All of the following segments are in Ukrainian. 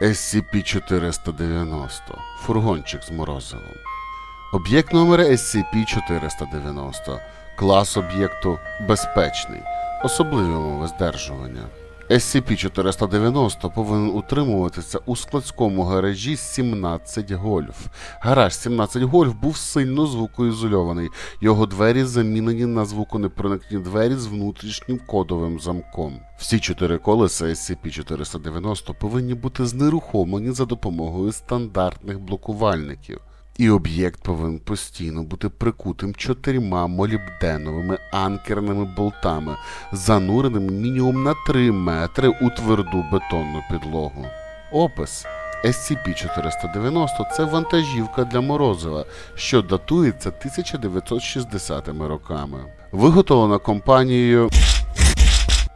SCP-490 фургончик з морозивом. Об'єкт номер SCP-490. Клас об'єкту безпечний. Особливі умови здержування. SCP-490 повинен утримуватися у складському гаражі 17 гольф. Гараж 17 гольф був сильно звукоізольований. Його двері замінені на звуконепроникні двері з внутрішнім кодовим замком. Всі чотири колеса SCP-490 повинні бути знерухомлені за допомогою стандартних блокувальників. І об'єкт повинен постійно бути прикутим чотирма молібденовими анкерними болтами, зануреними мінімум на 3 метри у тверду бетонну підлогу. Опис SCP-490 – це вантажівка для морозива, що датується 1960 роками. Виготовлена компанією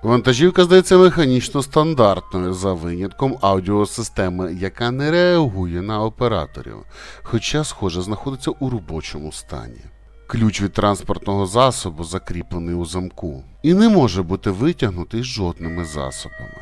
Вантажівка здається механічно стандартною за винятком аудіосистеми, яка не реагує на операторів, хоча, схоже, знаходиться у робочому стані. Ключ від транспортного засобу закріплений у замку і не може бути витягнутий жодними засобами.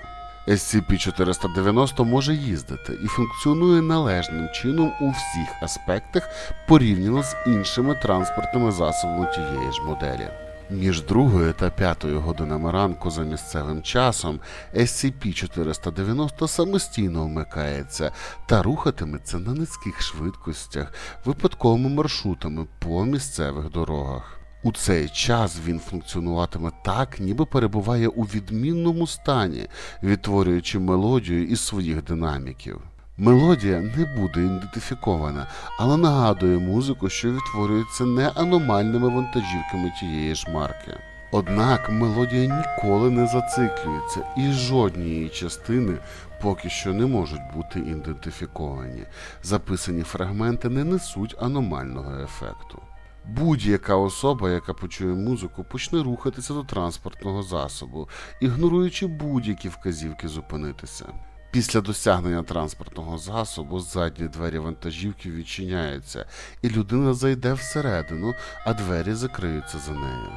SCP-490 може їздити і функціонує належним чином у всіх аспектах порівняно з іншими транспортними засобами тієї ж моделі. Між другою та п'ятою годинами ранку за місцевим часом SCP-490 самостійно вмикається та рухатиметься на низьких швидкостях випадковими маршрутами по місцевих дорогах. У цей час він функціонуватиме так, ніби перебуває у відмінному стані, відтворюючи мелодію із своїх динаміків. Мелодія не буде ідентифікована, але нагадує музику, що відтворюється не аномальними вантажівками тієї ж марки. Однак мелодія ніколи не зациклюється, і жодні її частини поки що не можуть бути ідентифіковані. Записані фрагменти не несуть аномального ефекту. Будь-яка особа, яка почує музику, почне рухатися до транспортного засобу, ігноруючи будь-які вказівки зупинитися. Після досягнення транспортного засобу задні двері вантажівки відчиняються, і людина зайде всередину, а двері закриються за нею.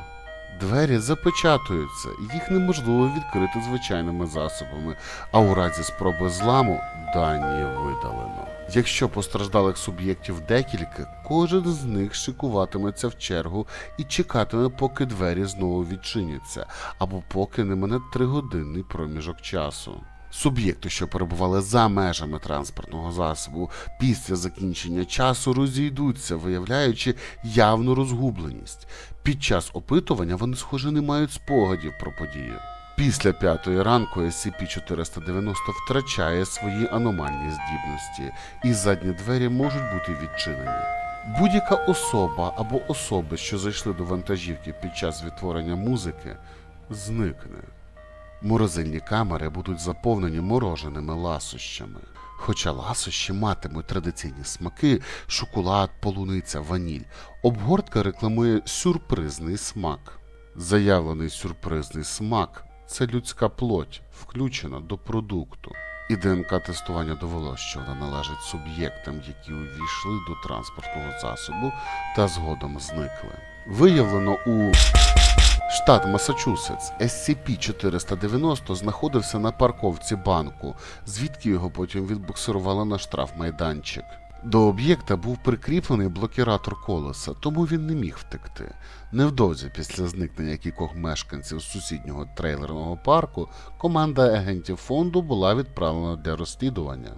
Двері запечатуються, їх неможливо відкрити звичайними засобами, а у разі спроби зламу дані видалено. Якщо постраждалих суб'єктів декілька, кожен з них шикуватиметься в чергу і чекатиме, поки двері знову відчиняться, або поки не мине тригодинний проміжок часу. Суб'єкти, що перебували за межами транспортного засобу, після закінчення часу розійдуться, виявляючи явну розгубленість. Під час опитування вони, схоже, не мають спогадів про подію. Після п'ятої ранку SCP-490 втрачає свої аномальні здібності, і задні двері можуть бути відчинені. Будь-яка особа або особи, що зайшли до вантажівки під час відтворення музики, зникне. Морозильні камери будуть заповнені мороженими ласощами. Хоча ласощі матимуть традиційні смаки, шоколад, полуниця, ваніль, обгортка рекламує сюрпризний смак. Заявлений сюрпризний смак це людська плоть, включена до продукту. І ДНК-тестування довело, що вона належить суб'єктам, які увійшли до транспортного засобу та згодом зникли. Виявлено у Штат Масачусетс SCP-490 знаходився на парковці банку, звідки його потім відбуксирували на штрафмайданчик. До об'єкта був прикріплений блокіратор колеса, тому він не міг втекти. Невдовзі після зникнення кількох мешканців сусіднього трейлерного парку команда агентів фонду була відправлена для розслідування.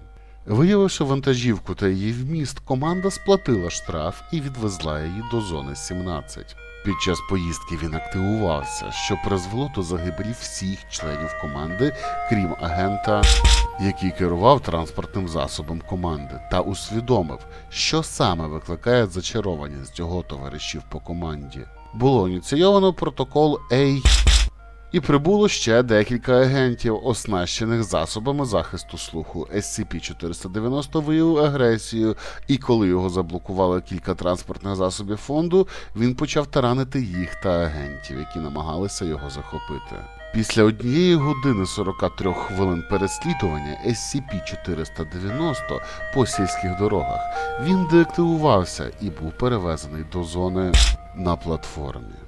Виявивши вантажівку та її вміст, команда сплатила штраф і відвезла її до зони 17. Під час поїздки він активувався, що призвело до загибелі всіх членів команди, крім агента, який керував транспортним засобом команди, та усвідомив, що саме викликає зачарованість його товаришів по команді. Було ініційовано протокол A і прибуло ще декілька агентів, оснащених засобами захисту слуху. SCP-490 виявив агресію, і коли його заблокували кілька транспортних засобів фонду, він почав таранити їх та агентів, які намагалися його захопити. Після однієї години 43 хвилин переслідування SCP-490 по сільських дорогах він деактивувався і був перевезений до зони на платформі.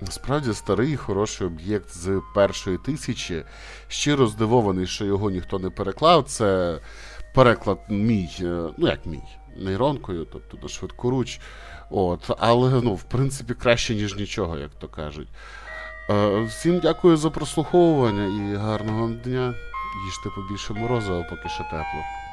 Насправді старий хороший об'єкт з першої тисячі. Щиро здивований, що його ніхто не переклав. Це переклад мій, е, ну як мій, нейронкою, тобто на швидкоруч. От, але ну, в принципі, краще, ніж нічого, як то кажуть. Е, всім дякую за прослуховування і гарного дня. Їжте побільше морозива, поки ще тепло.